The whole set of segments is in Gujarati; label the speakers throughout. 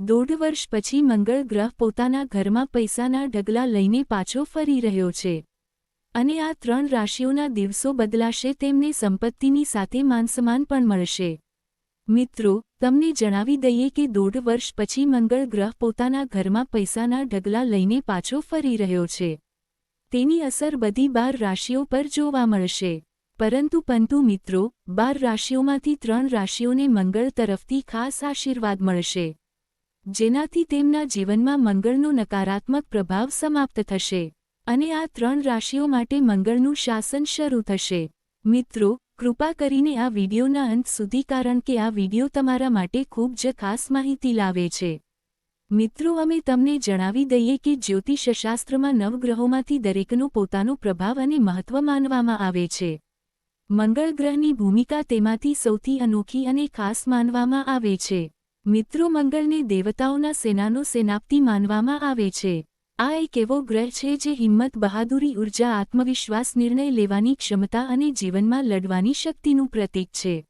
Speaker 1: દોઢ વર્ષ પછી મંગળ ગ્રહ પોતાના ઘરમાં પૈસાના ઢગલા લઈને પાછો ફરી રહ્યો છે. અને આ ત્રણ રાશિઓના દિવસો બદલાશે તેમને સંપત્તિની સાથે માનસમાન પણ મળશે. મિત્રો, તમને જણાવી દઈએ કે દોઢ વર્ષ પછી મંગળ ગ્રહ પોતાના ઘરમાં પૈસાના ઢગલા લઈને પાછો ફરી રહ્યો છે. તેની અસર બધી બાર રાશિઓ પર જોવા મળશે. પરંતુ પંતુ મિત્રો, બાર રાશિઓમાંથી ત્રણ રાશિઓને મંગળ તરફથી ખાસ આશીર્વાદ મળશે. જેનાથી તેમના જીવનમાં મંગળનો નકારાત્મક પ્રભાવ સમાપ્ત થશે અને આ ત્રણ રાશિઓ માટે મંગળનું શાસન શરૂ થશે. મિત્રો, કૃપા કરીને આ વિડીયોના અંત સુધી કારણ કે આ વિડિયો તમારા માટે ખૂબ જ ખાસ માહિતી લાવે છે. મિત્રો, અમે તમને જણાવી દઈએ કે જ્યોતિષશાસ્ત્રમાં નવગ્રહોમાંથી દરેકનો પોતાનો પ્રભાવ અને મહત્વ માનવામાં આવે છે. મંગળ ગ્રહની ભૂમિકા તેમાંથી સૌથી અનોખી અને ખાસ માનવામાં આવે છે. મિત્રો મંગળને દેવતાઓના સેનાનો સેનાપતિ માનવામાં આવે છે. આ એક એવો ગ્રહ છે જે હિંમત, બહાદુરી, ઊર્જા, આત્મવિશ્વાસ, નિર્ણય લેવાની ક્ષમતા અને જીવનમાં લડવાની શક્તિનું પ્રતીક છે.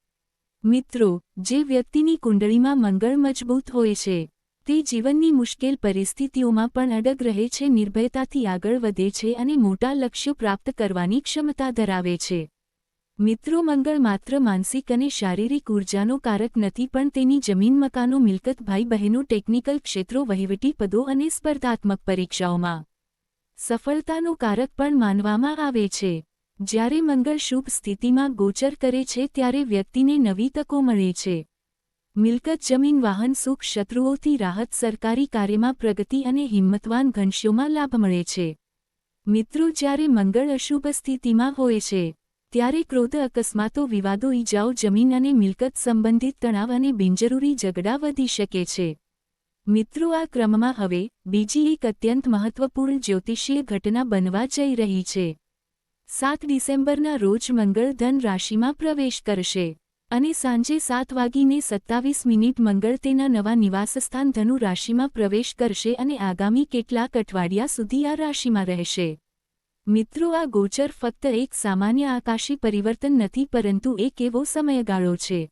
Speaker 1: મિત્રો, જે વ્યક્તિની કુંડળીમાં મંગળ મજબૂત હોય છે, તે જીવનની મુશ્કેલ પરિસ્થિતિઓમાં પણ અડગ રહે છે, નિર્ભયતાથી આગળ વધે છે અને મોટા લક્ષ્યો પ્રાપ્ત કરવાની ક્ષમતા ધરાવે છે. મિત્રો મંગળ માત્ર માનસિક અને શારીરિક ઉર્જાનો કારક નથી, પણ તેની જમીન મકાનો, મિલકત ભાઈ બહેનો ટેકનિકલ ક્ષેત્રો, વહીવટી પદો અને સ્પર્ધાત્મક પરીક્ષાઓમાં સફળતાનો કારક પણ માનવામાં આવે છે. જ્યારે મંગળ શુભ સ્થિતિમાં ગોચર કરે છે, ત્યારે વ્યક્તિને નવી તકો મળે છે. મિલકત, જમીન, વાહન, સુખ શત્રુઓથી રાહત, સરકારી કાર્યમાં પ્રગતિ અને હિંમતવાન ઘનશ્યોમાં લાભ મળે છે. મિત્રો, જ્યારે મંગળ અશુભ સ્થિતિમાં હોય છે ત્યારે ક્રોધ અકસ્માતો વિવાદો ઈજાઓ જમીન અને મિલકત સંબંધિત તણાવ અને બિનજરૂરી ઝઘડા વધી શકે છે. મિત્રો, આ ક્રમમાં હવે બીજી એક અત્યંત મહત્વપૂર્ણ જ્યોતિષીય ઘટના બનવા જઈ રહી છે. સાત ડિસેમ્બરના રોજ મંગળ ધન રાશિમાં પ્રવેશ કરશે અને સાંજે સાત વાગીને સત્તાવીસ મિનિટ મંગળ તેના નવા નિવાસસ્થાન ધનુ રાશિમાં પ્રવેશ કરશે અને આગામી કેટલાક અઠવાડિયા સુધી આ રાશિમાં રહેશે. મિત્રો, આ ગોચર ફક્ત એક સામાન્ય આકાશી પરિવર્તન નથી, પરંતુ એક એવો સમયગાળો છે,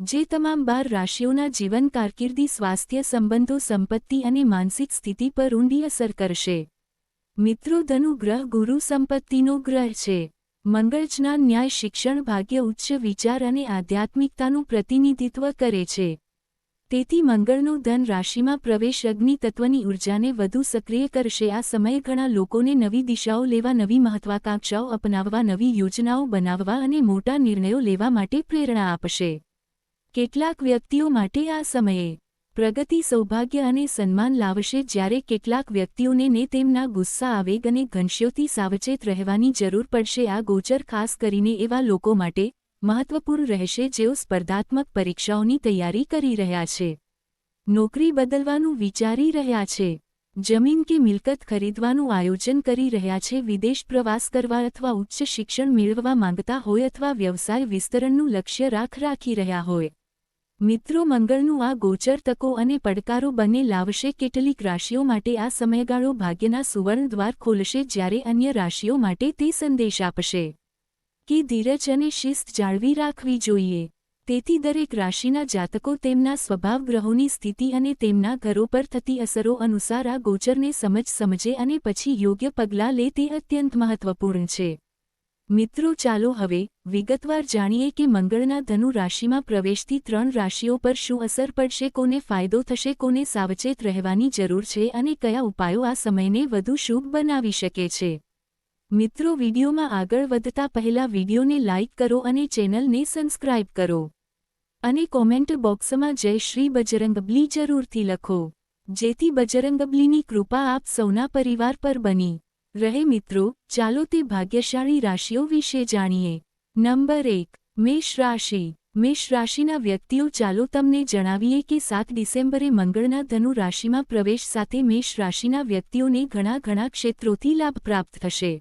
Speaker 1: જે તમામ બાર રાશિઓના જીવન કારકિર્દી, સ્વાસ્થ્ય સંબંધો, સંપત્તિ અને માનસિક સ્થિતિ પર ઊંડી અસર કરશે. મિત્રો, ધનુ ગ્રહ ગુરુ સંપત્તિનો ગ્રહ છે. મંગળ જ્ઞાન ન્યાય, શિક્ષણ, ભાગ્ય, ઉચ્ચ વિચાર અને આધ્યાત્મિકતાનું પ્રતિનિધિત્વ કરે છે. તેથી મંગળનો ધન રાશિમાં પ્રવેશ અગ્નિ તત્વની ઉર્જાને વધુ સક્રિય કરશે. આ સમયે ઘણા લોકોને નવી દિશાઓ લેવા, નવી મહત્વાકાંક્ષાઓ અપનાવવા, નવી યોજનાઓ બનાવવા અને મોટા નિર્ણયો લેવા માટે પ્રેરણા આપશે. કેટલાક વ્યક્તિઓ માટે આ સમયે પ્રગતિ, સૌભાગ્ય અને સન્માન લાવશે. જ્યારે કેટલાક વ્યક્તિઓને ને તેમના ગુસ્સા, આવેગ અને ઘનશ્યોથી સાવચેત રહેવાની જરૂર પડશે. આ ગોચર ખાસ કરીને એવા લોકો માટે મહત્વપૂર્ણ રહેશે જેઓ સ્પર્ધાત્મક પરીક્ષાઓની તૈયારી કરી રહ્યા છે. નોકરી બદલવાનું વિચારી રહ્યા છે. જમીન કે મિલકત ખરીદવાનું આયોજન કરી રહ્યા છે. વિદેશ પ્રવાસ કરવા અથવા ઉચ્ચ શિક્ષણ મેળવવા માંગતા હોય અથવા વ્યવસાય વિસ્તરણનું લક્ષ્ય રાખ રાખી રહ્યા હોય. મિત્રો મંગળનું આ ગોચર તકો અને પડકારો બંને લાવશે. કેટલીક રાશિઓ માટે આ સમયગાળો ભાગ્યના સુવર્ણ દ્વાર ખોલશે જ્યારે અન્ય રાશિઓ માટે તે સંદેશ આપશે. કે ધીરજ અને શિસ્ત જાળવી રાખવી જોઈએ. તેથી દરેક રાશિના જાતકો તેમના સ્વભાવ ગ્રહોની સ્થિતિ અને તેમના ઘરો પર થતી અસરો અનુસાર આ ગોચરને સમજ સમજે અને પછી યોગ્ય પગલાં લે તે અત્યંત મહત્વપૂર્ણ છે. મિત્રો ચાલો હવે વિગતવાર જાણીએ કે મંગળના ધનુ રાશિમાં પ્રવેશથી ત્રણ રાશિઓ પર શું અસર પડશે, કોને ફાયદો થશે, કોને સાવચેત રહેવાની જરૂર છે અને કયા ઉપાયો આ સમયને વધુ શુભ બનાવી શકે છે. મિત્રો વિડીયોમાં આગળ વધતા પહેલા વિડીયોને લાઇક કરો અને ચેનલને સબસ્ક્રાઇબ કરો. અને કોમેન્ટ બોક્સમાં જય શ્રી બજરંગબલી જરૂરથી લખો. જેથી બજરંગબલીની કૃપા આપ સૌના પરિવાર પર બની રહે. મિત્રો, ચાલો તે ભાગ્યશાળી રાશિઓ વિશે જાણીએ. નંબર એક, મેષ રાશિ. મેષ રાશિના વ્યક્તિઓ, ચાલો તમને જણાવીએ કે સાત ડિસેમ્બરે મંગળના ધનુ રાશિમાં પ્રવેશ સાથે મેષ રાશિના વ્યક્તિઓને ઘણા ઘણા ક્ષેત્રોથી લાભ પ્રાપ્ત થશે.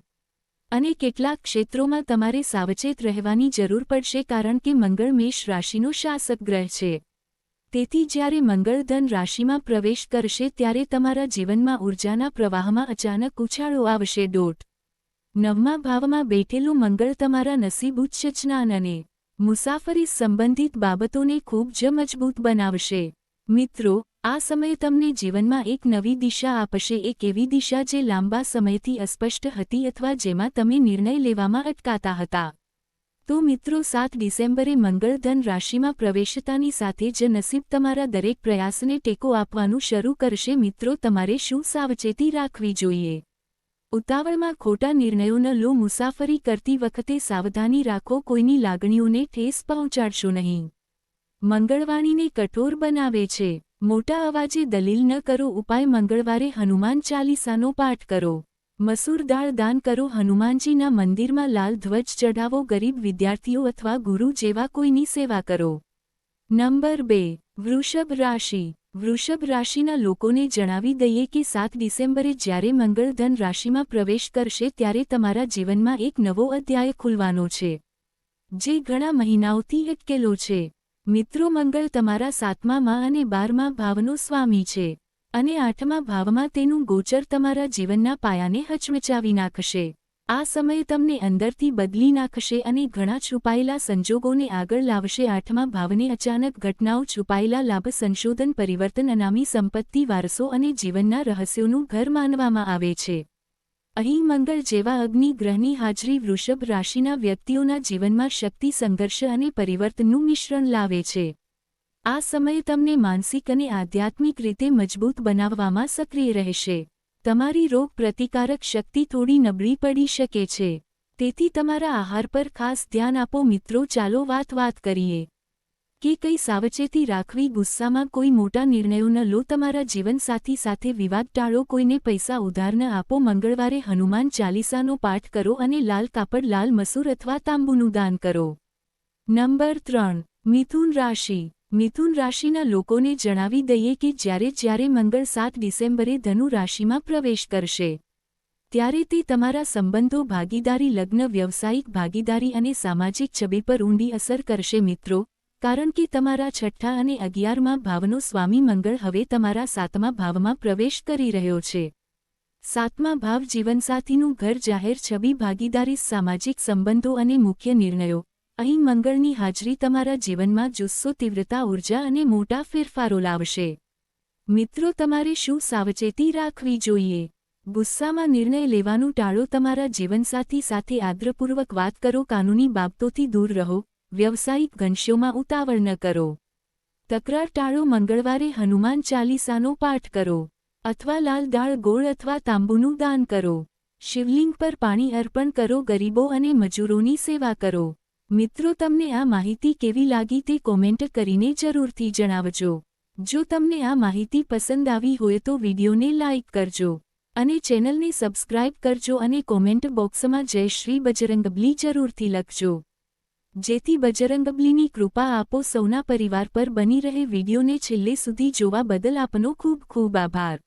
Speaker 1: અને કેટલાક ક્ષેત્રોમાં તમારે સાવચેત રહેવાની જરૂર પડશે કારણ કે મંગળ મેષ રાશિનો શાસક ગ્રહ છે. તેથી જ્યારે મંગળ ધન રાશિમાં પ્રવેશ કરશે ત્યારે તમારા જીવનમાં ઊર્જાના પ્રવાહમાં અચાનક ઉછાળો આવશે. દોટ નવમા ભાવમાં બેઠેલું મંગળ તમારા નસીબ ઉચ્ચ જ્ઞાન અને મુસાફરી સંબંધિત બાબતોને ખૂબ જ મજબૂત બનાવશે. મિત્રો આ સમય તમને જીવનમાં એક નવી દિશા આપશે, એક એવી દિશા જે લાંબા સમયથી અસ્પષ્ટ હતી અથવા જેમાં તમે નિર્ણય લેવામાં અટકાતા હતા. તો મિત્રો, સાત ડિસેમ્બરે મંગળ ધન રાશિમાં પ્રવેશતાની સાથે જ નસીબ તમારા દરેક પ્રયાસને ટેકો આપવાનું શરૂ કરશે. મિત્રો, તમારે શું સાવચેતી રાખવી જોઈએ? ઉતાવળમાં ખોટા નિર્ણયો લો. મુસાફરી કરતી વખતે સાવધાની રાખો. કોઈની લાગણીઓને ઠેસ પહોંચાડશો નહીં. મંગળવાણીને કઠોર બનાવે છે. મોટા અવાજે દલીલ ન કરો, ઉપાય મંગળવારે હનુમાન ચાલીસાનો પાઠ કરો. મસૂર દાળ દાન કરો, હનુમાનજીના મંદિરમાં લાલ ધ્વજ ચઢાવો, ગરીબ વિદ્યાર્થીઓ અથવા ગુરુ જેવા કોઈની સેવા કરો. નંબર બે, વૃષભ રાશિ. વૃષભ રાશિના લોકોને જણાવી દઈએ કે સાત ડિસેમ્બરે જ્યારે મંગળ ધન રાશિમાં પ્રવેશ કરશે ત્યારે તમારા જીવનમાં એક નવો અધ્યાય ખુલવાનો છે. જે ઘણા મહિનાઓથી અટકેલો છે. મિત્રો મંગળ તમારા સાતમામાં અને બારમા ભાવનો સ્વામી છે અને આઠમા ભાવમાં તેનું ગોચર તમારા જીવનના પાયાને હચમચાવી નાખશે. આ સમય તમને અંદરથી બદલી નાખશે અને ઘણા છુપાયેલા સંજોગોને આગળ લાવશે. આઠમા ભાવને અચાનક ઘટનાઓ છુપાયેલા લાભ સંશોધન પરિવર્તન અનામી સંપત્તિ, વારસો અને જીવનના રહસ્યોનું ઘર માનવામાં આવે છે. અહીં મંગળ જેવા અગ્નિ ગ્રહની હાજરી વૃષભ રાશિના વ્યક્તિઓના જીવનમાં શક્તિ, સંઘર્ષ અને પરિવર્તનનું મિશ્રણ લાવે છે. આ સમય તમને માનસિક અને આધ્યાત્મિક રીતે મજબૂત બનાવવામાં સક્રિય રહેશે. તમારી રોગ પ્રતિકારક શક્તિ થોડી નબળી પડી શકે છે. તેથી તમારા આહાર પર ખાસ ધ્યાન આપો મિત્રો, ચાલો વાત વાત કરીએ. કે કઈ સાવચેતી રાખવી ગુસ્સામાં કોઈ મોટા નિર્ણયો ન લો, તમારા જીવનસાથી સાથે વિવાદ ટાળો, કોઈને પૈસા ઉધાર ન આપો, મંગળવારે હનુમાન ચાલીસાનો પાઠ કરો અને લાલ કાપડ, લાલ મસૂર અથવા તાંબુનું દાન કરો. નંબર ત્રણ, મિથુન રાશિ. મિથુન રાશિના લોકોને જણાવી દઈએ કે જ્યારે જ્યારે મંગળ સાત ડિસેમ્બરે ધનુ રાશિમાં પ્રવેશ કરશે, ત્યારે તે તમારા સંબંધો, ભાગીદારી, લગ્ન, વ્યવસાયિક ભાગીદારી અને સામાજિક છબી પર ઊંડી અસર કરશે. મિત્રો કારણ કે તમારા છઠ્ઠા અને અગિયારમાં ભાવનો સ્વામી મંગળ હવે તમારા સાતમા ભાવમાં પ્રવેશ કરી રહ્યો છે. સાતમા ભાવ જીવનસાથીનું ઘર જાહેર છબી ભાગીદારી, સામાજિક સંબંધો અને મુખ્ય નિર્ણયો. અહીં મંગળની હાજરી તમારા જીવનમાં જુસ્સો, તીવ્રતા, ઊર્જા અને મોટા ફેરફારો લાવશે. મિત્રો, તમારે શું સાવચેતી રાખવી જોઈએ? ગુસ્સામાં નિર્ણય લેવાનું ટાળો તમારા જીવનસાથી સાથે આદ્રપૂર્વક વાત કરો, કાનૂની બાબતોથી દૂર રહો. વ્યવસાયિક ગંશ્યોમાં ઉતાવળ ન કરો. તકરાર ટાળો મંગળવારે હનુમાન ચાલીસાનો પાઠ કરો. અથવા લાલ દાળ ગોળ અથવા તાંબુનું દાન કરો. શિવલિંગ પર પાણી અર્પણ કરો, ગરીબો અને મજૂરોની સેવા કરો. મિત્રો, તમને આ માહિતી કેવી લાગી તે કોમેન્ટ કરીને જરૂરથી જણાવજો. જો તમને આ માહિતી પસંદ આવી હોય તો વિડીયોને લાઇક કરજો અને ચેનલને સબસ્ક્રાઇબ કરજો અને કોમેન્ટ બોક્સમાં જય શ્રી બજરંગબલી જરૂરથી લખજો. જેથી બજરંગબલીની કૃપા આપો સૌના પરિવાર પર બની રહે. વિડીયોને છેલ્લે સુધી જોવા બદલ આપનો ખૂબ ખૂબ આભાર.